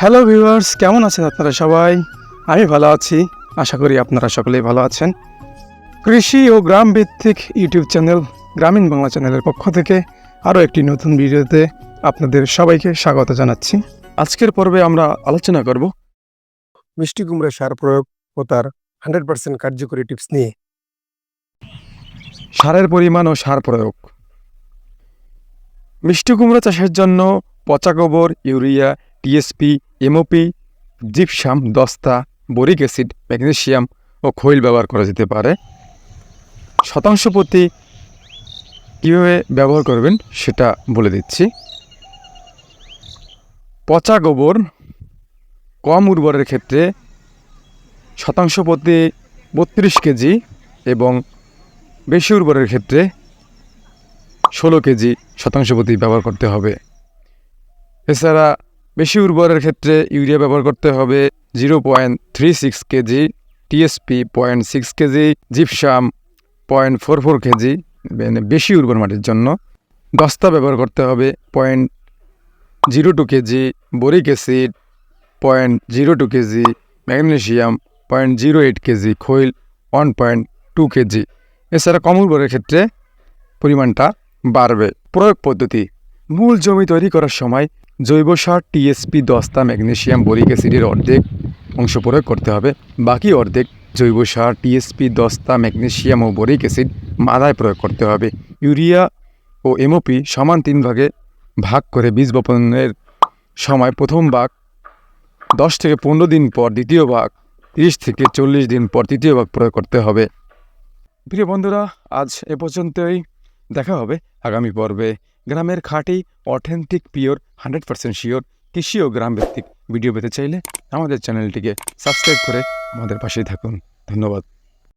Hello viewers কেমন আছেন আপনারা সবাই? আমি ভালো আছি, আশা করি আপনারা সকলেই ভালো আছেন। কৃষি ও গ্রাম ভিত্তিক ইউটিউব চ্যানেল, গ্রামীণ বাংলা চ্যানেলের পক্ষ থেকে আরও একটি নতুন ভিডিওতে আপনাদের সবাইকে স্বাগত জানাচ্ছি। আজকের পর্বে আমরা আলোচনা করব মিষ্টি কুমড়া সার প্রয়োগ ও তার হান্ড্রেড পার্সেন্ট কার্যকরী টিপস নিয়ে। সারের পরিমাণ ও সার প্রয়োগ। মিষ্টি কুমড়া চাষের জন্য পচা গোবর, ইউরিয়া, টিএসপি এমওপি জিপসাম দস্তা বোরিক অ্যাসিড ম্যাগনেসিয়াম ও খৈল ব্যবহার করা যেতে পারে। শতাংশ প্রতি কীভাবে ব্যবহার করবেন সেটা বলে দিচ্ছি। পচা গোবর কম উর্বরের ক্ষেত্রে শতাংশ প্রতি বত্রিশ কেজি এবং বেশি উর্বরের ক্ষেত্রে ষোলো কেজি শতাংশ প্রতি ব্যবহার করতে হবে। এছাড়া বেশি উর্বরের ক্ষেত্রে ইউরিয়া ব্যবহার করতে হবে zero point three six K, TSP point six K, gypsum point four four K G বেশি উর্বর মাটির জন্য। দস্তা ব্যবহার করতে হবে point zero two K, boric acid point zero two K, magnesium point zero eight K, খৈল one point two K. G কম উর্বরের ক্ষেত্রে পরিমাণটা বাড়বে। প্রয়োগ পদ্ধতি, মূল জমি তৈরি করার সময় জৈব সার টিএসপি দস্তা, ম্যাগনেশিয়াম, বোরিক অ্যাসিডের অর্ধেক অংশ প্রয়োগ করতে হবে। বাকি অর্ধেক জৈব সার টিএসপি দস্তা, ম্যাগনেশিয়াম ও বোরিক অ্যাসিড মাদায় প্রয়োগ করতে হবে। ইউরিয়া ও এমওপি সমান তিন ভাগে ভাগ করে বীজ বপনের সময় প্রথম ভাগ দশ থেকে পনেরো দিন পর, দ্বিতীয় ভাগ তিরিশ থেকে চল্লিশ দিন পর, তৃতীয় ভাগ প্রয়োগ করতে হবে। প্রিয় বন্ধুরা, আজ এ পর্যন্তই। দেখা হবে আগামী পর্বে। গ্রামের খাঁটি authentic pure hundred percent sure কৃষি ও গ্রাম ভিত্তিক ভিডিও পেতে চাইলে আমাদের চ্যানেলটিকে সাবস্ক্রাইব করে আমাদের পাশেই থাকুন। ধন্যবাদ।